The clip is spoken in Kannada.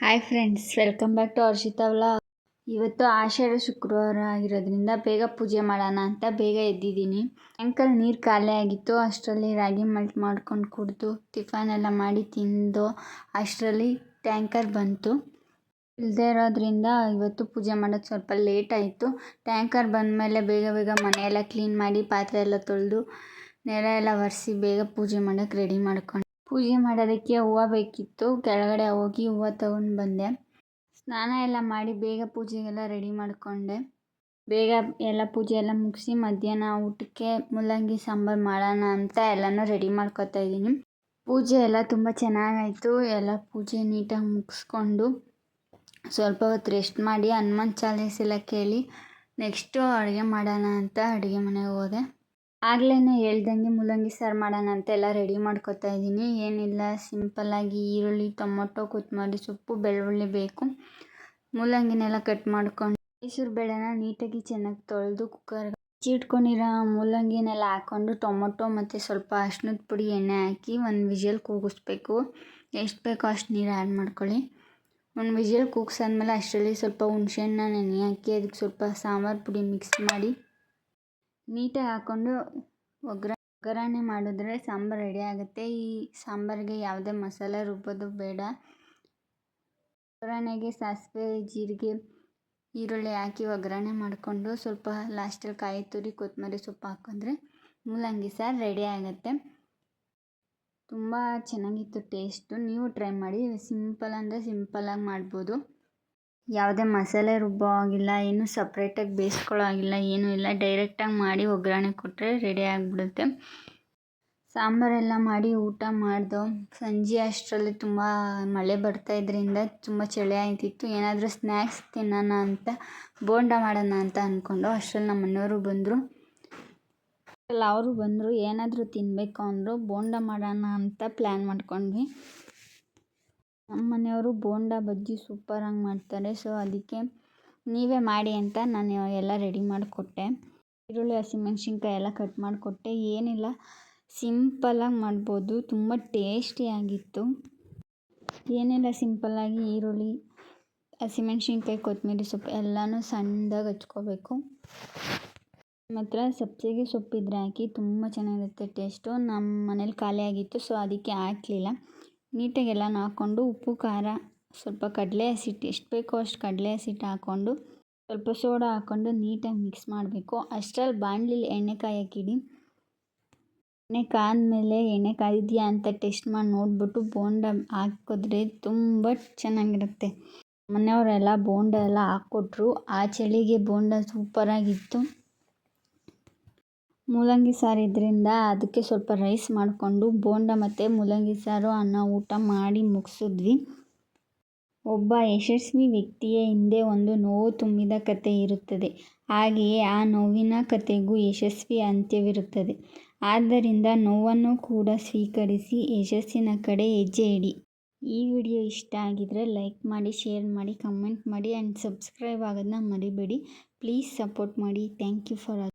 Hi friends welcome back to Harshita ಇವತ್ತು ಆಷಾಢ ಶುಕ್ರವಾರ ಆಗಿರೋದ್ರಿಂದ ಬೇಗ ಪೂಜೆ ಮಾಡೋಣ ಅಂತ ಬೇಗ ಎದ್ದಿದ್ದೀನಿ. ಟ್ಯಾಂಕಲ್ಲಿ ನೀರು ಖಾಲಿ ಆಗಿತ್ತು, ಅಷ್ಟರಲ್ಲಿ ರಾಗಿ ಮಲ್ಟ್ ಮಾಡ್ಕೊಂಡು ಕುಡಿದು ಟಿಫನ್ ಎಲ್ಲ ಮಾಡಿ ತಿಂದು, ಅಷ್ಟರಲ್ಲಿ ಟ್ಯಾಂಕರ್ ಬಂತು. ಇಲ್ಲದೆ ಇರೋದ್ರಿಂದ ಇವತ್ತು ಪೂಜೆ ಮಾಡೋದು ಸ್ವಲ್ಪ ಲೇಟ್ ಆಯಿತು. ಟ್ಯಾಂಕರ್ ಬಂದಮೇಲೆ ಬೇಗ ಬೇಗ ಮನೆಯೆಲ್ಲ ಕ್ಲೀನ್ ಮಾಡಿ, ಪಾತ್ರೆ ಎಲ್ಲ ತೊಳೆದು, ನೆಲ ಎಲ್ಲ ಒರೆಸಿ ಬೇಗ ಪೂಜೆ ಮಾಡೋಕ್ಕೆ ರೆಡಿ ಮಾಡ್ಕೊಂಡು ಪೂಜೆ ಮಾಡೋದಕ್ಕೆ ಹೂವು ಬೇಕಿತ್ತು. ಕೆಳಗಡೆ ಹೋಗಿ ಹೂವು ತಗೊಂಡು ಬಂದೆ. ಸ್ನಾನ ಎಲ್ಲ ಮಾಡಿ ಬೇಗ ಪೂಜೆಗೆಲ್ಲ ರೆಡಿ ಮಾಡಿಕೊಂಡೆ. ಬೇಗ ಎಲ್ಲ ಪೂಜೆ ಎಲ್ಲ ಮುಗಿಸಿ ಮಧ್ಯಾಹ್ನ ಊಟಕ್ಕೆ ಮುಲ್ಲಂಗಿ ಸಾಂಬಾರು ಮಾಡೋಣ ಅಂತ ಎಲ್ಲನೂ ರೆಡಿ ಮಾಡ್ಕೊತಾ ಇದ್ದೀನಿ. ಪೂಜೆ ಎಲ್ಲ ತುಂಬ ಚೆನ್ನಾಗಾಯಿತು. ಎಲ್ಲ ಪೂಜೆ ನೀಟಾಗಿ ಮುಗಿಸ್ಕೊಂಡು ಸ್ವಲ್ಪ ಹೊತ್ತು ರೆಸ್ಟ್ ಮಾಡಿ ಹನುಮಾನ್ ಚಾಲೀಸ್ ಎಲ್ಲ ಕೇಳಿ ನೆಕ್ಸ್ಟು ಅಡುಗೆ ಮಾಡೋಣ ಅಂತ ಅಡುಗೆ ಮನೆಗೆ ಹೋದೆ. ಆಗ್ಲೇ ಹೇಳ್ದಂಗೆ ಮೂಲಂಗಿ ಸಾರು ಮಾಡೋಣ ಅಂತ ಎಲ್ಲ ರೆಡಿ ಮಾಡ್ಕೊತಾ ಇದ್ದೀನಿ. ಏನಿಲ್ಲ ಸಿಂಪಲ್ಲಾಗಿ ಈರುಳ್ಳಿ, ಟೊಮೊಟೊ ಕೊತ್ತಂಬರಿ ಸೊಪ್ಪು, ಬೆಳ್ಳುಳ್ಳಿ ಬೇಕು. ಮೂಲಂಗಿನೆಲ್ಲ ಕಟ್ ಮಾಡ್ಕೊಂಡು ಮೈಸೂರು ಬೇಳೆನ ನೀಟಾಗಿ ಚೆನ್ನಾಗಿ ತೊಳೆದು ಕುಕ್ಕರ್ಗೆ ಹಚ್ಚಿಟ್ಕೊಂಡಿರೋ ಮೂಲಂಗಿನೆಲ್ಲ ಹಾಕ್ಕೊಂಡು ಟೊಮೊಟೊ ಮತ್ತು ಸ್ವಲ್ಪ ಅರ್ಶಿನದ ಪುಡಿ, ಎಣ್ಣೆ ಹಾಕಿ ಒಂದು ವಿಜಲ್ ಕೂಗಿಸ್ಬೇಕು. ಎಷ್ಟು ಬೇಕೋ ಅಷ್ಟು ನೀರು ಆ್ಯಡ್ ಮಾಡ್ಕೊಳ್ಳಿ. ಒಂದು ವಿಷಲ್ ಕೂಗ್ಸಾದ್ಮೇಲೆ ಅಷ್ಟರಲ್ಲಿ ಸ್ವಲ್ಪ ಹುಣ್ಸೆಹಣ್ಣ ನೆನೆ ಹಾಕಿ, ಅದಕ್ಕೆ ಸ್ವಲ್ಪ ಸಾಂಬಾರು ಪುಡಿ ಮಿಕ್ಸ್ ಮಾಡಿ. ನೀಟಾಗಿ ಹಾಕ್ಕೊಂಡು ಒಗ್ಗರ ಒಗ್ಗರಣೆ ಮಾಡಿದ್ರೆ ಸಾಂಬಾರು ರೆಡಿ ಆಗುತ್ತೆ. ಈ ಸಾಂಬಾರಿಗೆ ಯಾವುದೇ ಮಸಾಲೆ ರುಬ್ಬೋದು ಬೇಡ. ಒಗ್ಗರಣೆಗೆ ಸಾಸಿವೆ, ಜೀರಿಗೆ, ಈರುಳ್ಳಿ ಹಾಕಿ ಒಗ್ಗರಣೆ ಮಾಡಿಕೊಂಡು ಸ್ವಲ್ಪ ಲಾಸ್ಟಲ್ಲಿ ಕಾಯಿ ತುರಿ, ಕೊತ್ತಂಬರಿ ಸೊಪ್ಪು ಹಾಕಿದ್ರೆ ಮೂಲಂಗಿ ಸಾರು ರೆಡಿ ಆಗುತ್ತೆ. ತುಂಬ ಚೆನ್ನಾಗಿತ್ತು ಟೇಸ್ಟು ನೀವು ಟ್ರೈ ಮಾಡಿ. ಸಿಂಪಲ್ ಅಂದರೆ ಸಿಂಪಲಾಗಿ ಮಾಡ್ಬೋದು. ಯಾವುದೇ ಮಸಾಲೆ ರುಬ್ಬೋ ಆಗಿಲ್ಲ ಏನು ಸಪ್ರೇಟಾಗಿ ಬೇಯಿಸ್ಕೊಳ್ಳೋ ಆಗಿಲ್ಲ ಏನೂ ಇಲ್ಲ. ಡೈರೆಕ್ಟಾಗಿ ಮಾಡಿ ಒಗ್ಗರಣೆ ಕೊಟ್ಟರೆ ರೆಡಿ ಆಗಿಬಿಡುತ್ತೆ. ಸಾಂಬಾರೆಲ್ಲ ಮಾಡಿ ಊಟ ಮಾಡಿದೋ, ಸಂಜೆ ಅಷ್ಟರಲ್ಲಿ ತುಂಬ ಮಳೆ ಬರ್ತಾ ಇದ್ರಿಂದ ತುಂಬ ಚಳಿ ಆಯ್ತಿತ್ತು ಏನಾದರೂ ಸ್ನ್ಯಾಕ್ಸ್ ತಿನ್ನೋಣ ಅಂತ, ಬೋಂಡ ಮಾಡೋಣ ಅಂತ ಅಂದ್ಕೊಂಡು ಅಷ್ಟರಲ್ಲಿ ನಮ್ಮ ಮನೆಯವರು ಬಂದರು. ಅವರು ಬಂದರು, ಏನಾದರೂ ತಿನ್ನಬೇಕು ಅಂದರು, ಬೋಂಡ ಮಾಡೋಣ ಅಂತ ಪ್ಲ್ಯಾನ್ ಮಾಡ್ಕೊಂಡ್ವಿ. ನಮ್ಮ ಮನೆಯವರು ಬೋಂಡ ಬಜ್ಜಿ ಸೂಪರಾಗಿ ಮಾಡ್ತಾರೆ. ಸೊ, ಅದಕ್ಕೆ ನೀವೇ ಮಾಡಿ ಅಂತ ನಾನು ಎಲ್ಲ ರೆಡಿ ಮಾಡಿಕೊಟ್ಟೆ. ಈರುಳ್ಳಿ ಹಸಿಮೆಣ್ಸಿನ್ಕಾಯಿ ಎಲ್ಲ ಕಟ್ ಮಾಡಿಕೊಟ್ಟೆ. ಏನಿಲ್ಲ ಸಿಂಪಲ್ಲಾಗಿ ಮಾಡ್ಬೋದು. ತುಂಬ ಟೇಸ್ಟಿಯಾಗಿತ್ತು ಏನೆಲ್ಲ ಸಿಂಪಲ್ಲಾಗಿ ಈರುಳ್ಳಿ ಹಸಿಮೆಣ್ಸಿನ್ಕಾಯಿ ಕೊತ್ತಂಬರಿ ಸೊಪ್ಪು ಎಲ್ಲನೂ ಸಣ್ಣದಾಗಿ ಹಚ್ಕೋಬೇಕು. ಮಾತ್ರ ಸಬ್ಸಿಗೆ ಸೊಪ್ಪಿದ್ರೆ ಹಾಕಿ ತುಂಬ ಚೆನ್ನಾಗಿರುತ್ತೆ ಟೇಸ್ಟು ನಮ್ಮ ಮನೇಲಿ ಖಾಲಿ ಆಗಿತ್ತು ಸೊ, ಅದಕ್ಕೆ ಹಾಕಲಿಲ್ಲ. ನೀಟಾಗಿ ಎಲ್ಲನೂ ಹಾಕ್ಕೊಂಡು ಉಪ್ಪು, ಖಾರ, ಸ್ವಲ್ಪ ಕಡಲೆ ಹಸಿಟ್ಟು, ಎಷ್ಟು ಬೇಕೋ ಅಷ್ಟು ಕಡಲೆ ಹಸಿಟ್ಟು ಹಾಕ್ಕೊಂಡು ಸ್ವಲ್ಪ ಸೋಡಾ ಹಾಕ್ಕೊಂಡು ನೀಟಾಗಿ ಮಿಕ್ಸ್ ಮಾಡಬೇಕು. ಅಷ್ಟರಲ್ಲಿ ಬಾಣಲಿಲಿ ಎಣ್ಣೆ ಹಾಕಿಡಿ ಎಣ್ಣೆ ಕಾದ್ಮೇಲೆ ಎಣ್ಣೆ ಕಾದಿದೆಯಾ ಅಂತ ಟೆಸ್ಟ್ ಮಾಡಿ ನೋಡಿಬಿಟ್ಟು ಬೋಂಡ ಹಾಕಿದ್ರೆ ತುಂಬ ಚೆನ್ನಾಗಿರುತ್ತೆ. ಮನೆಯವರೆಲ್ಲ ಬೋಂಡ ಎಲ್ಲ ಹಾಕ್ಕೊಟ್ರು. ಆ ಚಳಿಗೆ ಬೋಂಡ ಸೂಪರಾಗಿತ್ತು ಮೂಲಂಗಿ ಸಾರು ಇದರಿಂದ ಅದಕ್ಕೆ ಸ್ವಲ್ಪ ರೈಸ್ ಮಾಡಿಕೊಂಡು ಬೋಂಡ ಮತ್ತು ಮೂಲಂಗಿ ಸಾರು, ಅನ್ನ, ಊಟ ಮಾಡಿ ಮುಗಿಸಿದ್ವಿ. ಒಬ್ಬ ಯಶಸ್ವಿ ವ್ಯಕ್ತಿಯ ಹಿಂದೆ ಒಂದು ನೋವು ತುಂಬಿದ ಕತೆ ಇರುತ್ತದೆ. ಹಾಗೆಯೇ ಆ ನೋವಿನ ಕತೆಗೂ ಯಶಸ್ವಿ ಅಂತ್ಯವಿರುತ್ತದೆ. ಆದ್ದರಿಂದ ನೋವನ್ನು ಕೂಡ ಸ್ವೀಕರಿಸಿ ಯಶಸ್ಸಿನ ಕಡೆ ಹೆಜ್ಜೆ ಇಡಿ. ಈ ವಿಡಿಯೋ ಇಷ್ಟ ಆಗಿದ್ರೆ ಲೈಕ್ ಮಾಡಿ, ಶೇರ್ ಮಾಡಿ, ಕಮೆಂಟ್ ಮಾಡಿ ಆ್ಯಂಡ್ ಸಬ್ಸ್ಕ್ರೈಬ್ ಆಗೋದನ್ನ ಮರಿಬೇಡಿ. ಪ್ಲೀಸ್ ಸಪೋರ್ಟ್ ಮಾಡಿ. Thank you for